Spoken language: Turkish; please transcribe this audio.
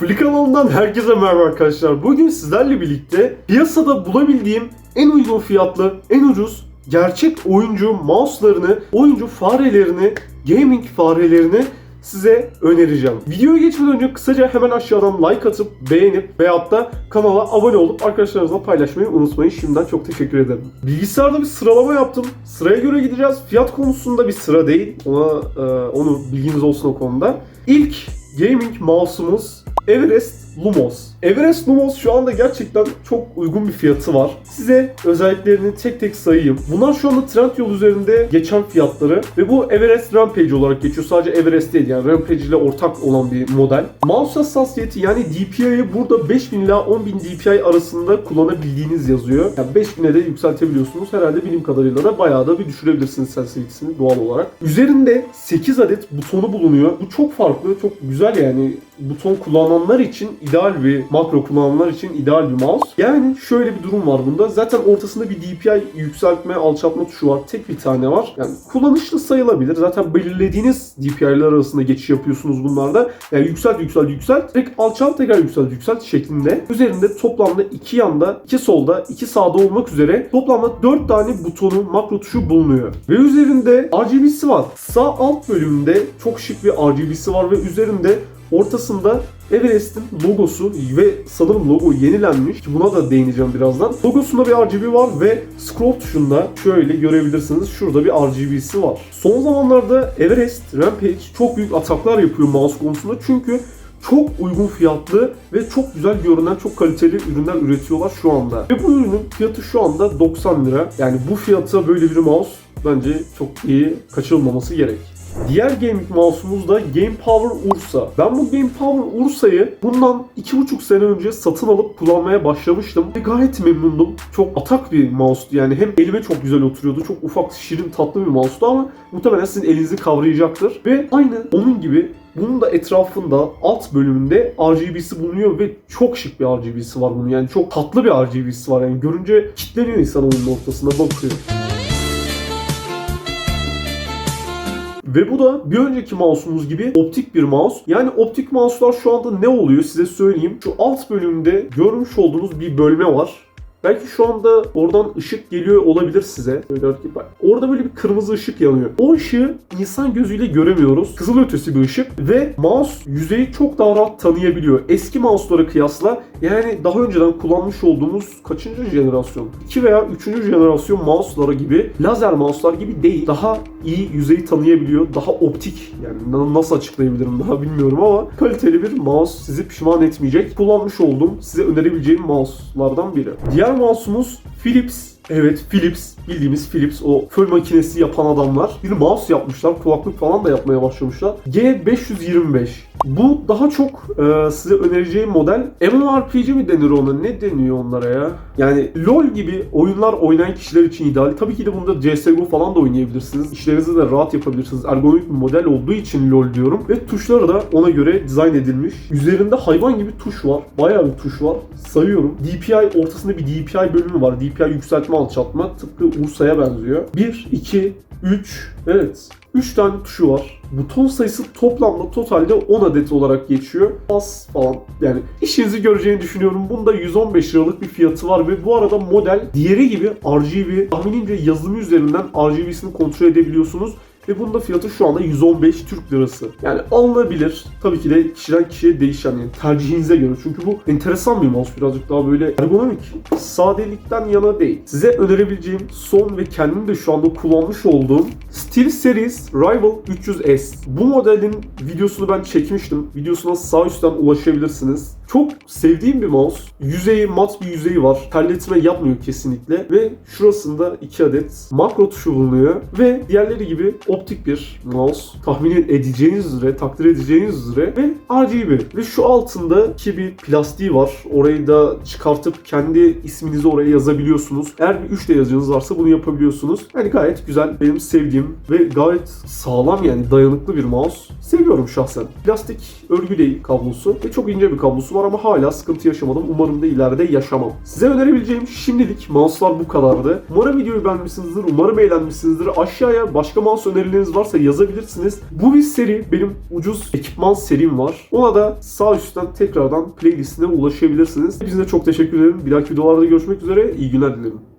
Flick herkese merhaba arkadaşlar. Bugün sizlerle birlikte piyasada bulabildiğim en uygun fiyatlı, en ucuz gerçek oyuncu mouse'larını, oyuncu farelerini, gaming farelerini size önereceğim. Videoya geçmeden önce kısaca hemen aşağıdan like atıp beğenip veyahut da kanala abone olup arkadaşlarınızla paylaşmayı unutmayın. Şimdiden çok teşekkür ederim. Bilgisayarda bir sıralama yaptım. Sıraya göre gideceğiz. Fiyat konusunda bir sıra değil. Ona e, onu bilginiz olsun o konuda. İlk gaming mouse'umuz Everest Lumos. Everest Lumos şu anda gerçekten çok uygun bir fiyatı var. Size özelliklerini tek tek sayayım. Bunlar şu anda Trendyol üzerinde geçen fiyatları ve bu Everest Rampage olarak geçiyor. Sadece Everest değil yani Rampage ile ortak olan bir model. Mouse hassasiyeti yani DPI'yi burada 5000 ila 10000 DPI arasında kullanabildiğiniz yazıyor. Yani 5000'e de yükseltebiliyorsunuz. Herhalde bilim kadarıyla da bayağı da bir düşürebilirsiniz sensitivity'sini doğal olarak. Üzerinde 8 adet butonu bulunuyor. Bu çok farklı, çok güzel yani buton kullananlar için ideal bir makro kullananlar için ideal bir mouse. Yani şöyle bir durum var bunda. Zaten ortasında bir DPI yükseltme, alçaltma tuşu var. Tek bir tane var. Yani kullanışlı sayılabilir. Zaten belirlediğiniz DPI'ler arasında geçiş yapıyorsunuz bunlarda. Yani yükselt, yükselt, yükselt. Direkt alçalt, tekrar yükselt, yükselt şeklinde. Üzerinde toplamda iki yanda, iki solda, iki sağda olmak üzere toplamda 4 tane butonu, makro tuşu bulunuyor. Ve üzerinde RGB'si var. Sağ alt bölümünde çok şık bir RGB'si var ve üzerinde Ortasında Everest'in logosu ve sanırım logo yenilenmiş. Buna da değineceğim birazdan. Logosunda bir RGB var ve scroll tuşunda şöyle görebilirsiniz. Şurada bir RGB'si var. Son zamanlarda Everest Rampage çok büyük ataklar yapıyor mouse konusunda. Çünkü çok uygun fiyatlı ve çok güzel görünen çok kaliteli ürünler üretiyorlar şu anda. Ve bu ürünün fiyatı şu anda 90 lira. Yani bu fiyata böyle bir mouse bence çok iyi kaçırılmaması gerek. Diğer gaming mouse'umuz da Game Power Ursa. Ben bu Game Power Ursa'yı bundan 2,5 sene önce satın alıp kullanmaya başlamıştım. Ve gayet memnundum. Çok atak bir mouse'tu yani. Hem elime çok güzel oturuyordu. Çok ufak, şirin, tatlı bir mouse'tu ama muhtemelen sizin elinizi kavrayacaktır. Ve aynı onun gibi bunun da etrafında alt bölümünde RGB'si bulunuyor ve çok şık bir RGB'si var bunun. Yani çok tatlı bir RGB'si var. Yani görünce kitleniyor insan onun ortasına bakıyor. Ve bu da bir önceki mouse'umuz gibi optik bir mouse. Yani optik mouse'lar şu anda ne oluyor size söyleyeyim. Şu alt bölümde görmüş olduğunuz bir bölme var. Belki şu anda oradan ışık geliyor olabilir size. Orada böyle bir kırmızı ışık yanıyor. O ışığı insan gözüyle göremiyoruz. Kızılötesi bir ışık ve mouse yüzeyi çok daha rahat tanıyabiliyor. Eski mouse'lara kıyasla yani daha önceden kullanmış olduğumuz kaçıncı jenerasyon? 2 veya 3. jenerasyon mouse'lara gibi lazer mouse'lar gibi değil. Daha iyi yüzeyi tanıyabiliyor. Daha optik yani na- nasıl açıklayabilirim daha bilmiyorum ama kaliteli bir mouse sizi pişman etmeyecek. Kullanmış olduğum size önerebileceğim mouse'lardan biri. Diğer mouse'umuz Philips Evet Philips bildiğimiz Philips o föl makinesi yapan adamlar bir mouse yapmışlar kulaklık falan da yapmaya başlamışlar. G525 bu daha çok e, size önereceğim model MMORPG mi denir ona ne deniyor onlara ya? Yani LoL gibi oyunlar oynayan kişiler için ideal. Tabii ki de bunda CSGO falan da oynayabilirsiniz. İşlerinizi de rahat yapabilirsiniz. Ergonomik bir model olduğu için LoL diyorum. Ve tuşları da ona göre dizayn edilmiş. Üzerinde hayvan gibi tuş var. Bayağı bir tuş var. Sayıyorum. DPI ortasında bir DPI bölümü var. DPI yükseltme alçaltma. Tıpkı Ursa'ya benziyor. 1, 2, 3. Evet. 3 tane tuşu var. Buton sayısı toplamda totalde 10 adet olarak geçiyor. Bas falan. Yani işinizi göreceğini düşünüyorum. Bunda 115 liralık bir fiyatı var ve bu arada model diğeri gibi RGB tahminimce yazılımı üzerinden RGB'sini kontrol edebiliyorsunuz. Ve bunun da fiyatı şu anda 115 Türk Lirası. Yani alınabilir. Tabii ki de kişiden kişiye değişen yani tercihinize göre. Çünkü bu enteresan bir mouse. Birazcık daha böyle ergonomik. Sadelikten yana değil. Size önerebileceğim son ve kendim de şu anda kullanmış olduğum SteelSeries Rival 300S. Bu modelin videosunu ben çekmiştim. Videosuna sağ üstten ulaşabilirsiniz. Çok sevdiğim bir mouse. Yüzeyi mat bir yüzeyi var. Terletme yapmıyor kesinlikle. Ve şurasında 2 adet makro tuşu bulunuyor. Ve diğerleri gibi optik bir mouse. Tahmin edeceğiniz üzere, takdir edeceğiniz üzere ve RGB. Ve şu altındaki bir plastiği var. Orayı da çıkartıp kendi isminizi oraya yazabiliyorsunuz. Eğer bir 3D yazıcınız varsa bunu yapabiliyorsunuz. Yani gayet güzel. Benim sevdiğim ve gayet sağlam yani dayanıklı bir mouse. Seviyorum şahsen. Plastik örgü değil kablosu ve çok ince bir kablosu var var ama hala sıkıntı yaşamadım. Umarım da ileride yaşamam. Size önerebileceğim şimdilik mouse'lar bu kadardı. Umarım videoyu beğenmişsinizdir. Umarım eğlenmişsinizdir. Aşağıya başka mouse önerileriniz varsa yazabilirsiniz. Bu bir seri. Benim ucuz ekipman serim var. Ona da sağ üstten tekrardan playlistine ulaşabilirsiniz. Hepinize çok teşekkür ederim. Bir dahaki videolarda görüşmek üzere. İyi günler dilerim.